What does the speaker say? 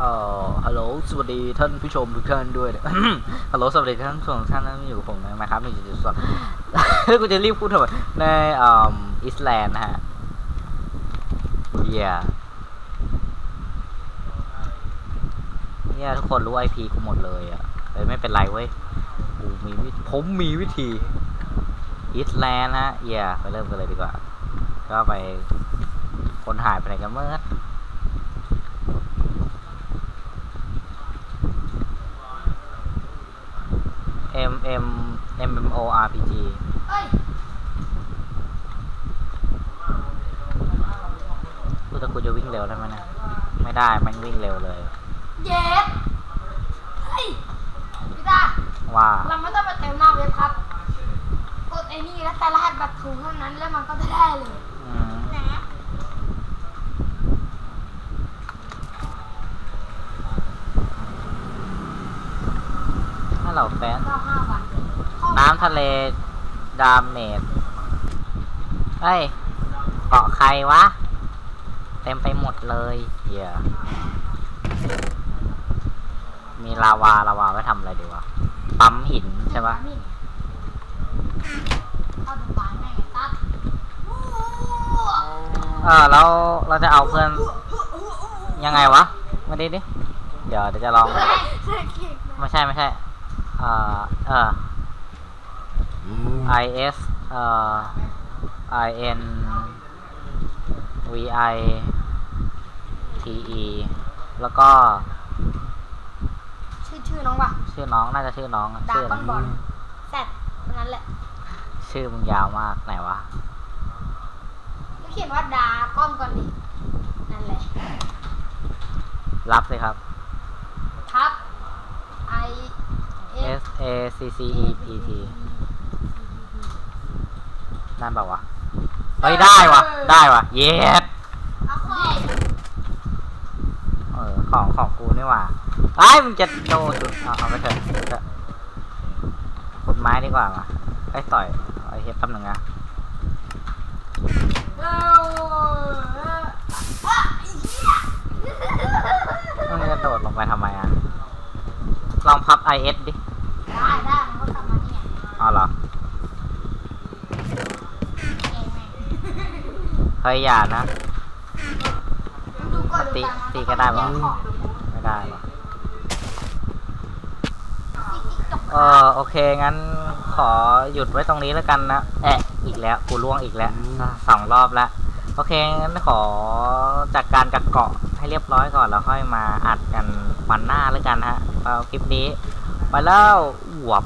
เอ่อฮัลโหลสวัสดีท่านผู้ชมทุกท่านด้วยฮัลโหลสวัสดีท่านผู้ชมท่านที่อยู่กับผมนะครับมีจุดจุดสองกูจะรีบพูดทำไมในอ่อิสแลนด์นะฮะเยียเนี่ยทุกคนรู้ไอพีกูหมดเลยอะเลยไม่เป็นไรเว้ยกูมีวิผมมีวิธีอิสแลนด์นะฮะเยียไปเริ่มกันเลยดีกว่า ก็ไปคนหายไปไหนกันเมื่อ M M M M O R P G เอ้ยกูแต่กูจะวิ่งเร็วได้ไหมเนะไม่ได้มันวิ่งเร็วเลย เย็ดเฮ้ยพี่ตาว่า เราไม่ต้องไปเติมหน้าเว็บครับ กดไอ้นี่แล้วแต่รหัสบัตรถูกเท่านั้นแล้วมันก็จะได้เลย อืม นะถ้าเราแฟนก็ห้าวันน้ำทะเล ดามเมจเฮ้ย เกาะใครวะ เต็มไปหมดเลยเหี้ยมีลาวาลาวาไว้ทำอะไรดีวะ ปั๊มหินใช่ปะเข้าดูบ้านแม่งตัดเออแล้วเราจะเอาเพื่อน ยังไงวะ มาดิดิ เดี๋ยวเดี๋ยวจะลอง ไม่ใช่ไม่ใช่เอ่อเออ I S เอ่อ I N V I T E แล้วก็ ชื่อชื่อน้องปะชื่อน้องน่าจะชื่อน้องอะดาชื่อก้อนบอลแซดเท่านั้นแหละชื่อมึงยาวมากไหนวะ ก็เขียนว่าดาก้อนก่อนดิ นั่นแหละ รับเลยครับครับ I S A C C E P T นั่นเปล่าวะเฮ้ยได้วะได้วะเย็ดเอาของเออของของกูนี่หว่าไอ้ยมึงจะโดนจุดเอาเอาไปเถอะเอาไปเถอะขุดไม้ดีกว่ามาไอ้ยต่อยไอ้เฮ็ดแป๊บหนึงนะเอออะไอ้เหี้ยมึงจะโดดลงไปทำไมอะ ลองพับ I S ดิ ได้ได้มันก็กลับมานี่ไงอ๋อเหรอเองแม่งเฮ้ยอย่านะ ดูก่อนดูตีตามนะตีก็ได้ปะแยของไม่ได้หรอติ๊กๆจบเออโอเคงั้นขอหยุดไว้ตรงนี้แล้วกันนะแอะอีกแล้วกูล่วงอีกแล้วอะสองรอบแล้วโอเคงั้นขอจัดการกับเกาะให้เรียบร้อยก่อนแล้วค่อยมาอัดกันวันหน้าแล้วกันฮะเอาคลิปนี้ ไปแล้วหวบ